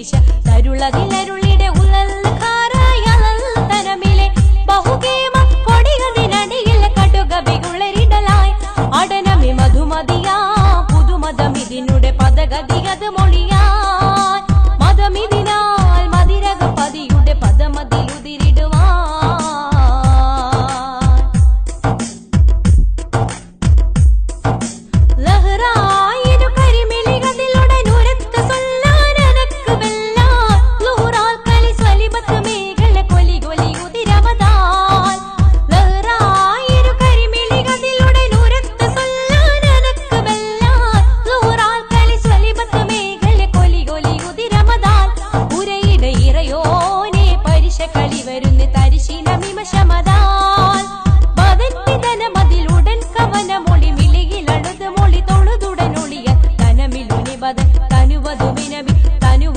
ഈശ തരുളതിലരുളിടെ തരിശ വരുന്ന് തരിശീല വിമശമതാ